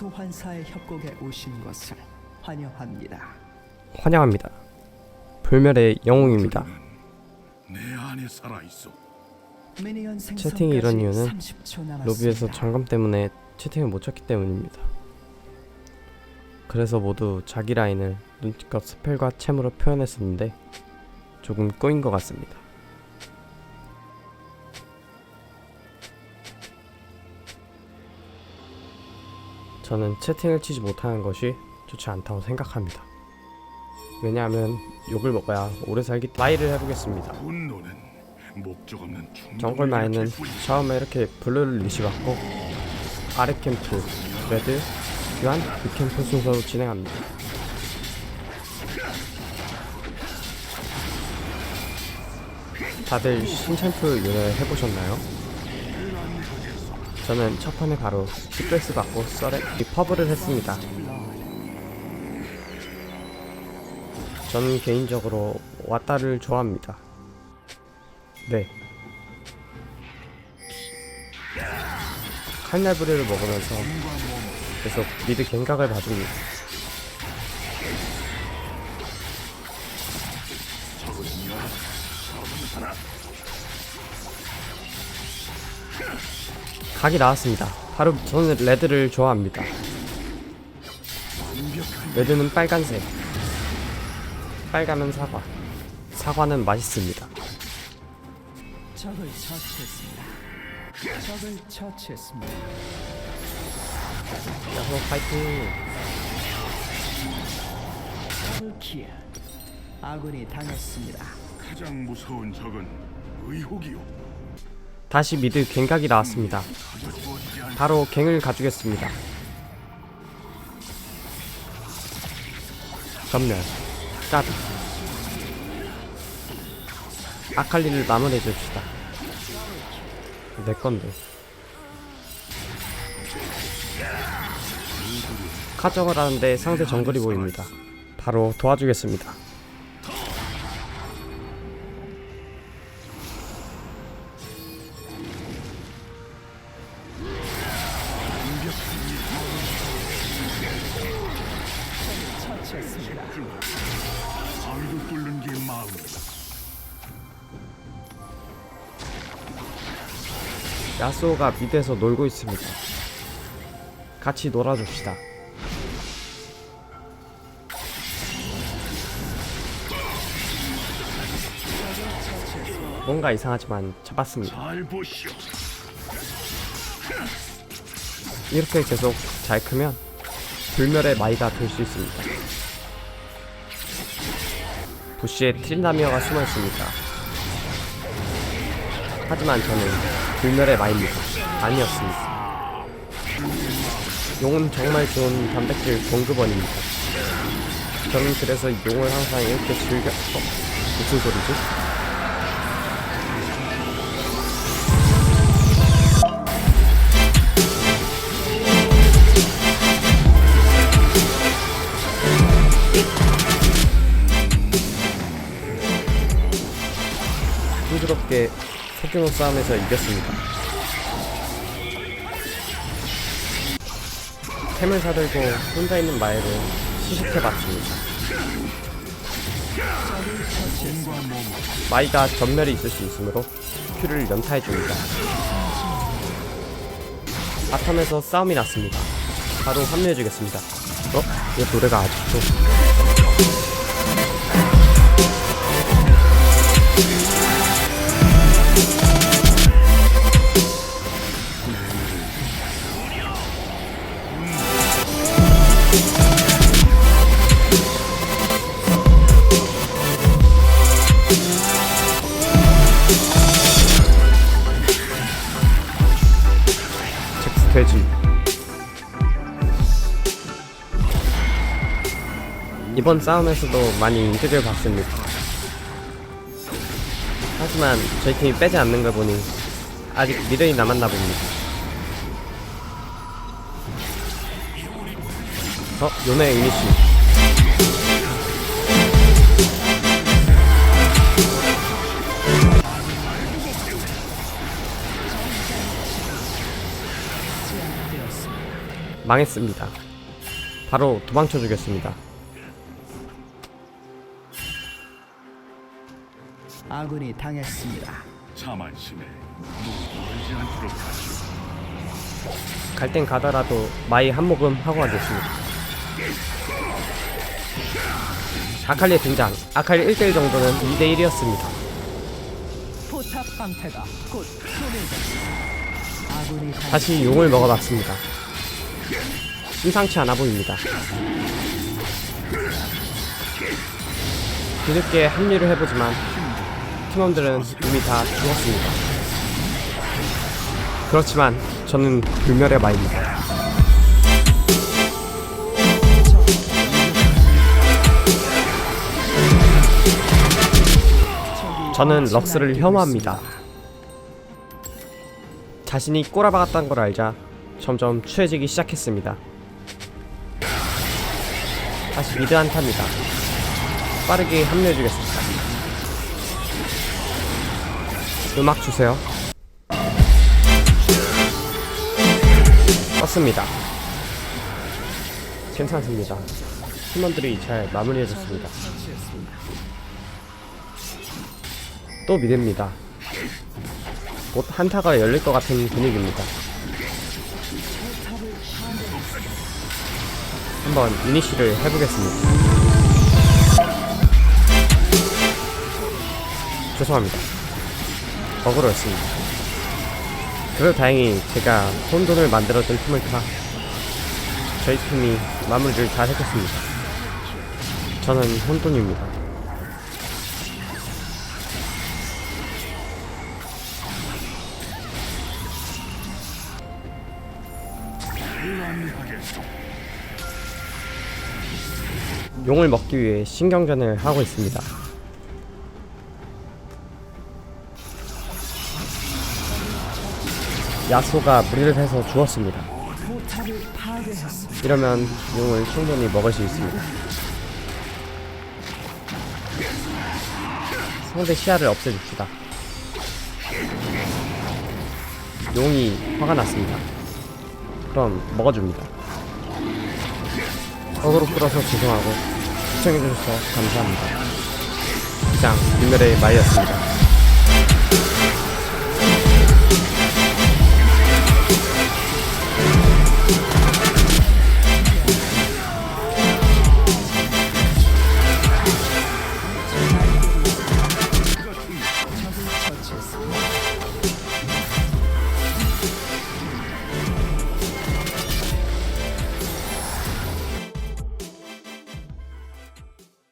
소환사의 협곡에 오신 것을 환영합니다. 환영합니다. 불멸의 영웅입니다. 내 안에 살아 있어. 미니언 채팅이 이런 이유는 30초 남았습니다. 로비에서 점검 때문에 채팅을 못 쳤기 때문입니다. 그래서 모두 자기 라인을 눈치껏 스펠과 채무로 표현했었는데 조금 꼬인 것 같습니다. 저는 채팅을 치지 못하는 것이 좋지 않다고 생각합니다. 왜냐하면 욕을 먹어야 오래 살기 마이를 해보겠습니다. 정글 뿐이야. 처음에 이렇게 블루를 리시받고 아래 캠프 레드 교환 그 캠프 순서로 진행합니다. 다들 신챔프 윤회 해보셨나요? 저는 첫 판에 바로 스트레스 받고 썰에 리퍼브를 했습니다. 저는 개인적으로 왔다를 좋아합니다. 네. 칼날부리를 먹으면서 계속 미드 갱각을 봐줍니다. 각이 나왔습니다. 바로 저는 레드를 좋아합니다. 레드는 빨간색. 빨간은 사과. 사과는 맛있습니다. 적을 처치했습니다. 적을 처치했습니다. 야호 파이팅! 킬. 아군이 당했습니다. 가장 무서운 적은 의혹이요. 다시 미드 갱각이 나왔습니다. 바로 갱을 가주겠습니다. 전멸, 까비. 아칼리를 마무리해 줍시다. 내 건데. 카정을 하는데 상대 정글이 보입니다. 바로 도와주겠습니다. 처치했습니다. 알고 뚫는 게 마음이다. 야스오가 미드에서 놀고 있습니다. 같이 놀아줍시다. 뭔가 이상하지만 잡았습니다. 잘 보시오. 이렇게 계속 잘 크면 불멸의 마이가 될 수 있습니다. 부시에 트린다미어가 숨어 있습니다. 하지만 저는 불멸의 마입니다. 아니었습니다. 용은 정말 좋은 단백질 공급원입니다. 저는 그래서 용을 항상 이렇게 즐겨... 어? 무슨 소리지? 부드럽게 소규모 싸움에서 이겼습니다. 템을 사들고 혼자 있는 마에를 시식해봤습니다. 마이가 전멸이 있을 수 있으므로 큐를 연타해줍니다. 바텀에서 싸움이 났습니다. 바로 합류해주겠습니다. 어? 이 노래가 아직도 이번 싸움에서도 많이 이득을 봤습니다 하지만 저희 팀이 빼지 않는 걸 보니 아직 미련이 남았나 봅니다 어? 요네 이니시 망했습니다. 바로 도망쳐 주겠습니다. 아군이 당했습니다. 자만심에 걸지 않도록 하시오. 갈 땐 가더라도 마이 한 모금 하고 가겠습니다. 아칼리의 등장. 아칼리 1대1 정도는 2대1이었습니다. 포탑 방패가 곧 소멸됩니다. 아군이 당... 다시 용을 먹어봤습니다. 심상치 않아 보입니다. 뒤늦게 합류를 해보지만 팀원들은 이미 다 죽었습니다. 그렇지만 저는 불멸의 마입니다. 저는 럭스를 혐오합니다. 자신이 꼬라박았다는 걸 알자 점점 추해지기 시작했습니다. 다시 미드 한타입니다. 빠르게 합류해주겠습니다. 음악 주세요. 떴습니다. 괜찮습니다. 팀원들이 잘 마무리해줬습니다. 또 미드입니다. 곧 한타가 열릴 것 같은 분위기입니다. 한번 이니시를 해보겠습니다. 죄송합니다. 버그로였습니다. 그래도 다행히 제가 혼돈을 만들어준 팀을 타 저희 팀이 마무리를 잘 해줬습니다. 저는 혼돈입니다. 용을 먹기 위해 신경전을 하고 있습니다. 야소가 무리를 해서 죽었습니다. 이러면 용을 충분히 먹을 수 있습니다. 상대 시야를 없애줍시다. 용이 화가 났습니다. 그럼 먹어줍니다. 어그로 끌어서 죄송하고 시청해주셔서 감사합니다. 이상 윤멸의 마이였습니다.